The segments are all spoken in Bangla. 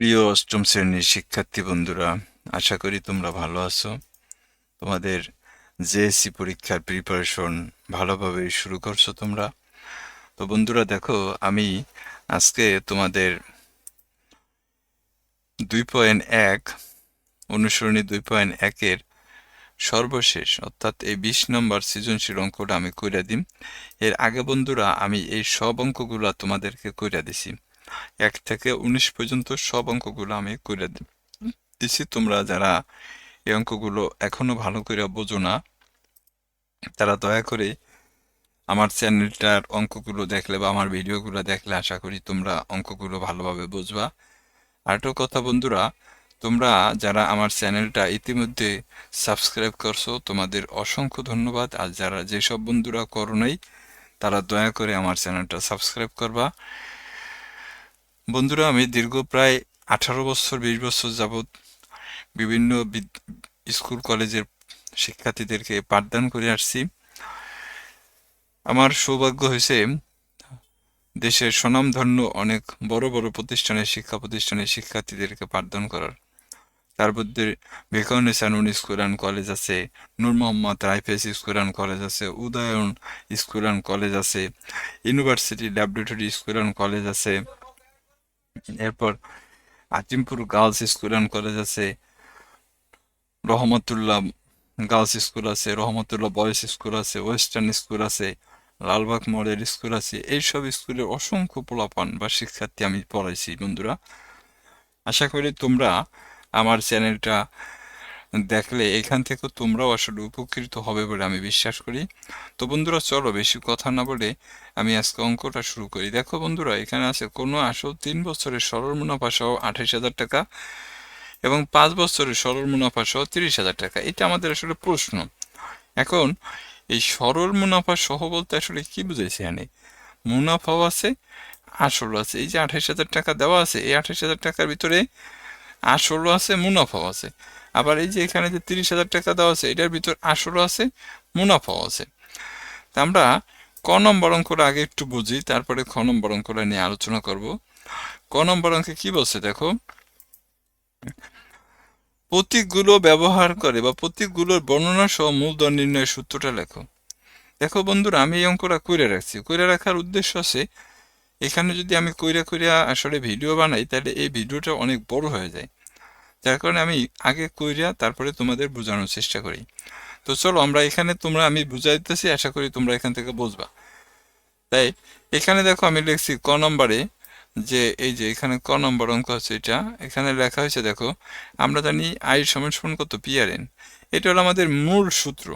প্রিয় অষ্টম শ্রেণির শিক্ষার্থী বন্ধুরা, আশা করি তোমরা ভালো আছো। তোমাদের জেএসসি পরীক্ষার প্রিপারেশন ভালোভাবে শুরু করছ তোমরা। তো বন্ধুরা, দেখো, আমি আজকে তোমাদের দুই পয়েন্ট এক, অনুসরণী দুই পয়েন্ট একের সর্বশেষ, অর্থাৎ এই বিশ নম্বর সৃজনশীল অঙ্কটা আমি কইরা দিম। এর আগে বন্ধুরা, আমি এই সব অঙ্কগুলা তোমাদেরকে কইরা দিছি। এক থেকে উনিশ পর্যন্ত সব অঙ্কগুলো আমি কইরা দি- দিছি। তোমরা যারা এই অঙ্কগুলো এখনও ভালো করে বোঝো না, তারা দয়া করে আমার চ্যানেলটার অঙ্কগুলো দেখলে বা আমার ভিডিওগুলো দেখলে আশা করি তোমরা অঙ্কগুলো ভালোভাবে বুঝবা। আরেকটা কথা বন্ধুরা, তোমরা যারা আমার চ্যানেলটা ইতিমধ্যে সাবস্ক্রাইব করছ, তোমাদের অসংখ্য ধন্যবাদ। আর যারা যেসব বন্ধুরা করো নাই, তারা দয়া করে আমার চ্যানেলটা সাবস্ক্রাইব করবা। বন্ধুরা, আমি দীর্ঘ প্রায় আঠারো বছর, বিশ বছর যাবৎ বিভিন্ন স্কুল, কলেজের শিক্ষার্থীদেরকে পাঠদান করে আসছি। আমার সৌভাগ্য হয়েছে, দেশের স্বনামধন্য অনেক বড় বড় প্রতিষ্ঠানের শিক্ষা প্রতিষ্ঠানের শিক্ষার্থীদেরকে পাঠদান করার। তার মধ্যে বেকাউন সানুন স্কুল অ্যান্ড কলেজ আছে, Noor Mohammad rifles school and college আছে, উদয়ন স্কুল অ্যান্ড কলেজ আছে, university laboratory school and college আছে এরপর Azimpur girls school and college আছে, রহমতুল্লাহ গার্লস স্কুল আছে, রহমতুল্লাহ বয়েজ স্কুল আছে, ওয়েস্টার্ন স্কুল আছে, লালবাগ মডেল স্কুল আছে, এইসব স্কুলের অসংখ্য পোলাপান বা শিক্ষার্থী আমি পড়াইছি বন্ধুরা। আশা করি তোমরা আমার চ্যানেলটা দেখলে এখান থেকে তোমরাও আসলে উপকৃত হবে বলে আমি বিশ্বাস করি। তো বন্ধুরা, চলো বেশি কথা না বলে আমি আজকে অঙ্কটা শুরু করি। দেখো বন্ধুরা, এখানে আছে কোনো আসল তিন বছরের সরল মুনাফা সহ আঠাশ হাজার টাকা এবং পাঁচ বছরের সরল মুনাফা সহ তিরিশ হাজার টাকা। এটা আমাদের আসলে প্রশ্ন। এখন এই সরল মুনাফা সহ বলতে আসলে কি বুঝাইছে এখানে? মুনাফাও আছে আসল আছে। এই যে আঠাশ হাজার টাকা দেওয়া আছে, এই আঠাশ হাজার টাকার ভিতরে আসলও আছে, মুনাফাও আছে। আবার এই যে এখানে যে তিরিশ হাজার টাকা দেওয়া আছে, এটার ভিতর আসরও আছে, মুনাফাও আছে। তা আমরা ক নম্বর অঙ্কটা আগে একটু বুঝি, তারপরে খ নম্বর অঙ্কটা নিয়ে আলোচনা করব। ক নম্বর অঙ্কে কি বলছে দেখো? প্রতীকগুলো ব্যবহার করে বা প্রতীকগুলোর বর্ণনা সহ মূলধন নির্ণয়ের সূত্রটা লেখো। দেখো বন্ধুরা, আমি এই অঙ্কটা কইরা রাখছি। কইরা রাখার উদ্দেশ্য আছে, এখানে যদি আমি কইরা কইরা আসলে ভিডিও বানাই, তাহলে এই ভিডিওটা অনেক বড় হয়ে যায়। যার কারণে আমি আগে কইরা তারপরে তোমাদের বোঝানোর চেষ্টা করি। তো চলো, আমরা এখানে তোমরা, আমি বুঝাই দিতেছি আশা করি তোমরা এখান থেকে বুঝবা। তাই, এখানে দেখো আমি লিখছি ক নম্বরে যে, এই যে এখানে ক নম্বর অঙ্ক আছে এটা, এখানে লেখা হয়েছে দেখো, আমরা জানি আই সমান সমান কত? পি আর এন এটা হলো আমাদের মূল সূত্র।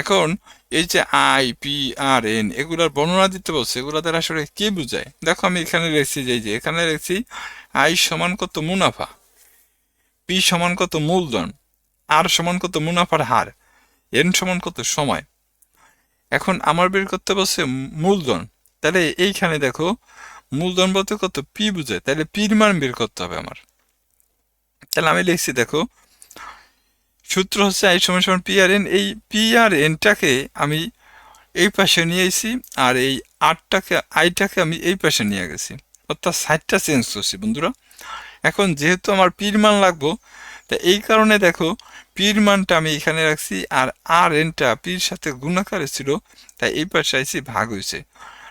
এখন, এই যে আই পি আর এন এগুলার বর্ণনা দিতে বলছে, এগুলো দ্বারা আসলে কি বোঝায়? দেখো আমি এখানে লিখছি যে যে এখানে লিখছি আই সমান কত? মুনাফা। পি সমান কত মূলধন, আর সমান কত মুনাফার হার, এন সমান কত সময়। এখন আমার বের করতে বলছে মূলধন, তাহলে এইখানে দেখো, মূলধন বলতে কত পি বুঝায়, তাহলে পির মান বের করতে হবে আমার। তাহলে আমি লিখছি দেখো, সূত্র হচ্ছে আই সমান সমান পি আর এন, এই পি আর এনটাকে আমি এই পাশে নিয়ে এসেছি আর এই আটটাকে, আইটাকে আমি এই পাশে নিয়ে গেছি। অর্থাৎ সাইডটা চেঞ্জ করছি বন্ধুরা। এখন যেহেতু আমার পির মান লাগবো, তা এই কারণে দেখো পির মানটা আমি এখানে রাখছি আর আর এনটা পির সাথে গুণাকারে ছিল, তাই এই পাশে আইসি ভাগ হয়েছে।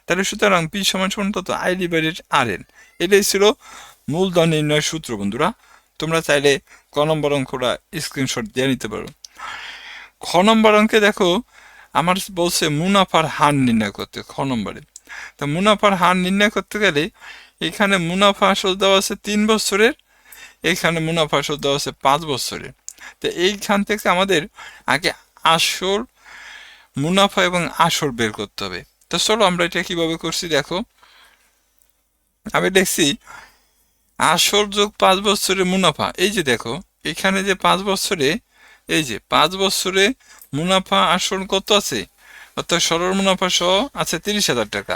তাহলে সুতরাং পি সমান সমান কত? আই ডিভাইডেড আর এন এটাই ছিল মূলধন নির্ণয়ের সূত্র, বন্ধুরা। তোমরা চাইলে ক নম্বর অঙ্কটা স্ক্রিনশট দিয়ে নিতে পারো। খ নম্বর অঙ্কে দেখো, আমার বলছে মুনাফার হার নির্ণয় করতে, খ নম্বরে। তা মুনাফার হার নির্ণয় করতে গেলে এখানে মুনাফা আসল দেওয়া আছে তিন বছরের, এখানে মুনাফা আসল দেওয়া আছে পাঁচ বছরের। তো এইখান থেকে আমাদের আগে আসল মুনাফা এবং আসল বের করতে হবে। তো চলো আমরা এটা কীভাবে করছি দেখো। আমি দেখছি আসল যোগ পাঁচ বছরের মুনাফা, এই যে দেখো, এখানে যে পাঁচ বছরে, এই যে পাঁচ বছরে মুনাফা আসল কত আছে? অর্থাৎ সরল মুনাফা সহ আছে তিরিশ হাজার টাকা।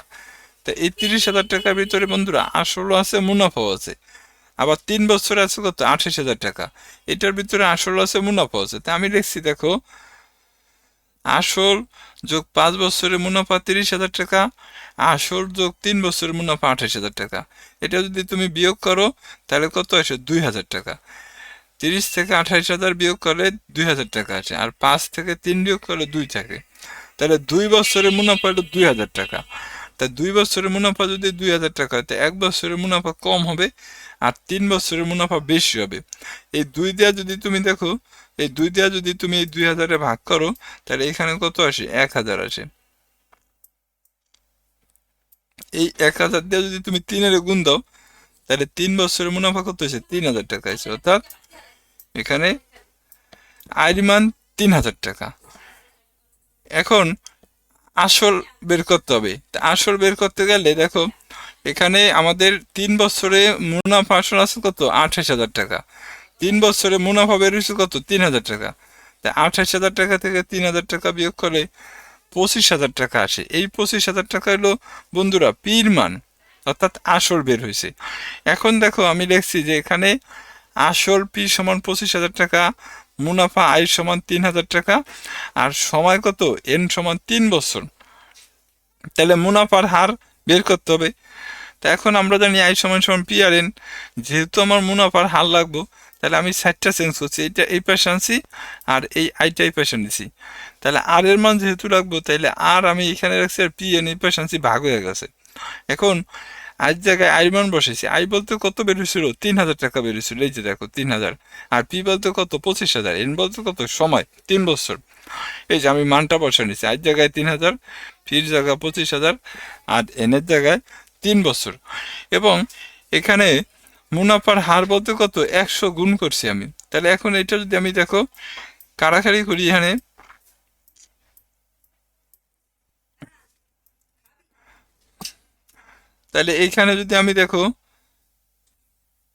তা এই তিরিশ হাজার টাকার ভিতরে বন্ধুরা আসলও আছে, মুনাফাও আছে। আবার তিন বছরে আছে কত? আঠাশ হাজার টাকা। এটার ভিতরে আসল আছে মুনাফা আছে। তা আমি লিখছি দেখো। আসল যোগ পাঁচ বছরের মুনাফা তিরিশ হাজার টাকা, আসল যোগ তিন বছরের মুনাফা আঠাশ হাজার টাকা। এটা যদি তুমি বিয়োগ করো, তাহলে কত আসে? দুই হাজার টাকা। তিরিশ থেকে আঠাশ হাজার বিয়োগ করলে দুই হাজার টাকা আছে আর পাঁচ থেকে তিন বিয়োগ করলে দুই থাকে। তাহলে দুই বছরের মুনাফা হলো দুই হাজার টাকা। তা দুই বছরের মুনাফা যদি দুই হাজার টাকা হয়, তা এক বছরের মুনাফা কম হবে আর তিন বছরের মুনাফা বেশি হবে। এই দুই দেওয়া যদি তুমি দেখো, এই দুই দেওয়া যদি তুমি এই দুই হাজারে ভাগ করো, তাহলে এখানে কত আসে? এক হাজার আসে। এই এক হাজার দিয়ে যদি তুমি তিনের গুণ দাও, তাহলে তিন বছরের মুনাফা কত হয়েছে? তিন হাজার টাকা আছে অর্থাৎ এখানে আয়ের মান তিন হাজার টাকা। এখন আসল বের করতে হবে। আসল বের করতে গেলে দেখো, এখানে আমাদের তিন বছরে মুনাফা আসল আছে কত? আঠাশ হাজার টাকা। তিন বছরে মুনাফা বের হয়েছে কত? তিন হাজার টাকা। তা আঠাশ হাজার টাকা থেকে তিন হাজার টাকা বিয়োগ করলে পঁচিশ হাজার টাকা আসে। এই পঁচিশ হাজার টাকা হলো বন্ধুরা পীর মান, অর্থাৎ আসল বের হয়েছে। এখন দেখো আমি লিখছি যে এখানে আসল পি সমান পঁচিশ হাজার টাকা মুনাফা আয় সমান তিন হাজার টাকা, আর সময় কত? এন সমান তিন বছর। তাহলে মুনাফার হার বের করতে হবে। তা এখন আমরা জানি আই সমান সমান পি আর এন। যেহেতু আমার মুনাফার হার লাগবো, তাহলে আমি সাইডটা চেঞ্জ করছি। এইটা এই পাশে আনছি, আর এই আইটা এই পাশে নিছি। তাহলে আর এর মান যেহেতু রাখব তাহলে আর আমি এখানে রাখছি আর পি এন এই পাশে আনছি, ভাগ হয়ে গেছে। এখন আজ জায়গায় আই মান বসেছি। আই বলতে কত বেরিয়েছিল তিন হাজার টাকা বেরিয়েছিল এই যে দেখো, তিন হাজার। আর পি বলতে কত? পঁচিশ হাজার। এন বলতে কত? সময়, তিন বছর। এই যে আমি মানটা বসে নিছি। আজ জায়গায় তিন হাজার, ফির জায়গা পঁচিশ হাজার, আর এনের জায়গায় তিন বছর। এবং এখানে মুনাফার হার বলতে কত? একশো গুণ করছি আমি। তাহলে এখন এটা যদি আমি দেখো কারাকারি করি এখানে তাহলে এইখানে যদি আমি দেখো,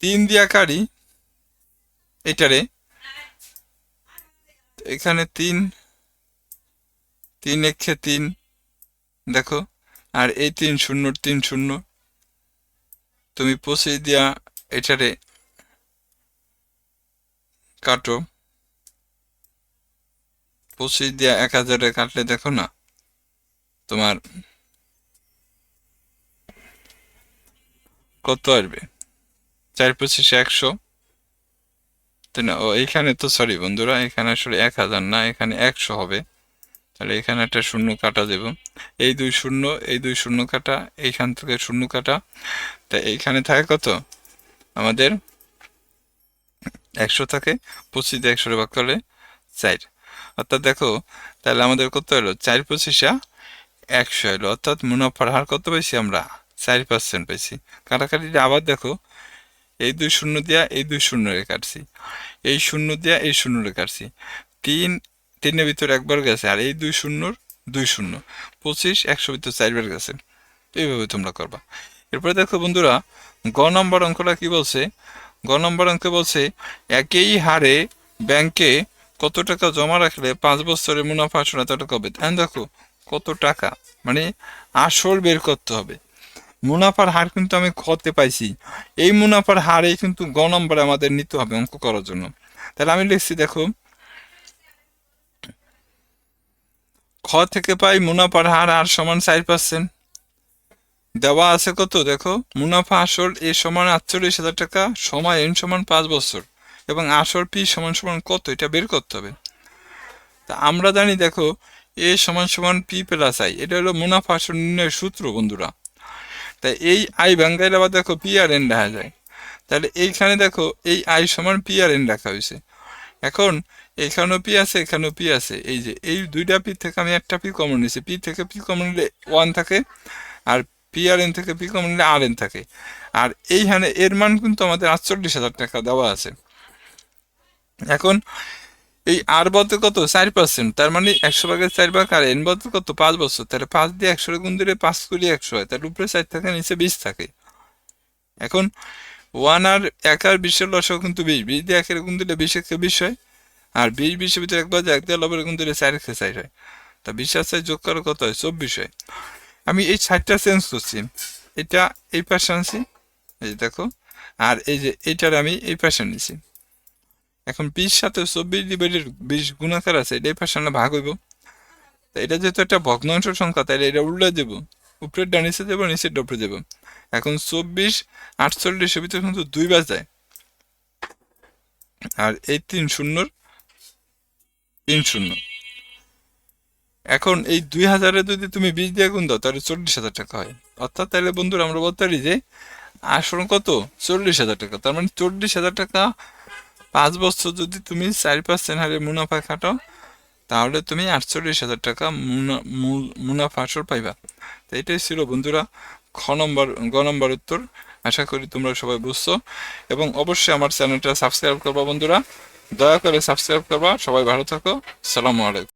তিন দিয়া কারি এটারে এখানে তিন তিন একে তিন, দেখো, আর এই তিন শূন্য তিন শূন্য, তুমি পঁচিশ দিয়া এটারে কাটো। পঁচিশ দিয়া এক হাজারে কাটলে দেখো না, তোমার কত আসবে? চার পঁচিশে একশো। তাই না, ও এইখানে তো সরি বন্ধুরা, এখানে আসলে এক হাজার না, এখানে একশো হবে। তাহলে এখানে একটা শূন্য কাটা দেব। এই দুই শূন্য, এই দুই শূন্য কাটা, এইখান থেকে শূন্য কাটা। তা এইখানে থাকে কত? আমাদের একশো থাকে, পঁচিশ দিয়ে একশো ভাগ করলে চার। অর্থাৎ দেখো, তাহলে আমাদের কত হলো চার পঁচিশা একশো এলো। অর্থাৎ মুনাফার হার কত পাইছি আমরা? চার পার্সেন্ট পাইছি। কাটাকাটিটা আবার দেখো, এই দুই শূন্য দিয়া এই দুই শূন্য রে কাটছি। এই শূন্য দিয়া এই শূন্য রে কাটছি। তিন, তিনের ভিতর একবার গেছে, আর এই দুই শূন্যর দুই শূন্য। পঁচিশ, একশো ভিতর চারবার গেছে। এইভাবে তোমরা করবা। এরপরে দেখো বন্ধুরা, গ নম্বর অঙ্কটা কি বলছে? গ নম্বর অঙ্কে বলছে, একই হারে ব্যাংকে কত টাকা জমা রাখলে পাঁচ বছরে মুনাফা আসলে এত টাকা হবে দেখো, কত টাকা? মানে আসল বের করতে হবে। মুনাফার হার কিন্তু আমি খতে পাইছি। এই মুনাফার হারে কিন্তু গ নম্বরে আমাদের নিতে হবে অঙ্ক করার জন্য। তাহলে আমি লিখছি, দেখো। খ থেকে পাই মুনাফার হার আর সমান চার পার্সেন্ট। দেওয়া আছে কত? দেখো, মুনাফা আসল এ সমান আটচল্লিশ হাজার টাকা, সময় এন সমান পাঁচ বছর, এবং আসল পি সমান সমান কত? এটা বের করতে হবে। তা আমরা জানি, দেখো, এ সমান সমান পি প্লাস আই। এটা হলো মুনাফা আসল নির্ণয়ের সূত্র, বন্ধুরা। তাই এই আই বাঙ্গাইলে আবার দেখো পি আর এন দেখা যায়। তাহলে এইখানে দেখো এই আই সমান পি আর এন রাখা হয়েছে। এখন এখানেও পি আছে, এখানেও পি আছে। এই যে এই দুইটা পি থেকে আমি একটা পি কমন নিয়েছি। পি থেকে পি কমন নিলে ওয়ান থাকে আর পি আর এন থেকে পি কমন নিলে আর এন থাকে। আর এইখানে এর মান কিন্তু আমাদের আটচল্লিশ হাজার টাকা দেওয়া আছে। এখন এই আর বলতে কত? চার পার্সেন্ট তার মানে একশো ভাগের চার ভাগ আর এন বলতে কত? পাঁচ বছর। তাহলে পাঁচ দিয়ে একশো গুণ দিলে পাঁচ কুড়ি একশো হয়। তার উপরে চার থাকে, নিচে বিশ থাকে। এখন ওয়ান আর এক আর বিশের লসও কিন্তু বিশ। বিশ দিয়ে একের গুণ দিলে বিশ, একে বিশ হয়। আর বিশ, বিশের ভিতরে একবার এক দিয়ে লবের গুণ দিলে চার, একে চার হয়। তা বিশ আর যোগ করার কত হয়? চব্বিশ হয়। আমি এই ষাটটা চেঞ্জ করছি। এটা এই পাশে আনছি। এই দেখো। আর এই যে এইটার আমি এই পাশে নিছি এখন বিশ সাথে চব্বিশ ডিভাইডের বিশ গুণাকার আছে, এটাই পাশে ভাগ হইব। তো এটা যেহেতু একটা ভগ্নাংশ সংখ্যা, তাহলে এটা উল্টে দেব। উপরের ডা নিচে দেবো নিচের ডপরে দেবো। এখন চব্বিশ আটচল্লিশের ভিতরে কিন্তু দুইবার যায়। আর এই তিন শূন্যর, তিন শূন্য। এখন এই দুই হাজারে যদি তুমি বিশ দিয়ে গুণ দাও, তাহলে চল্লিশ হাজার টাকা হয়। অর্থাৎ তাহলে বন্ধুরা আমরা বলতে পারি যে আসল কত? চল্লিশ হাজার টাকা। তার মানে চল্লিশ হাজার টাকা পাঁচ বছর যদি তুমি চারি পার্সেন্ট হারে মুনাফা খাটাও, তাহলে তুমি আটচল্লিশ হাজার টাকা মুনা- মুনাফা আসর পাইবা। তো এটাই ছিল বন্ধুরা খ নম্বর, গ নম্বর উত্তর। আশা করি তোমরা সবাই বুঝছ। এবং অবশ্যই আমার চ্যানেলটা সাবস্ক্রাইব করবা বন্ধুরা। দয়া করে সাবস্ক্রাইব করবা। সবাই ভালো থাকো। সালামু আলাইকুম।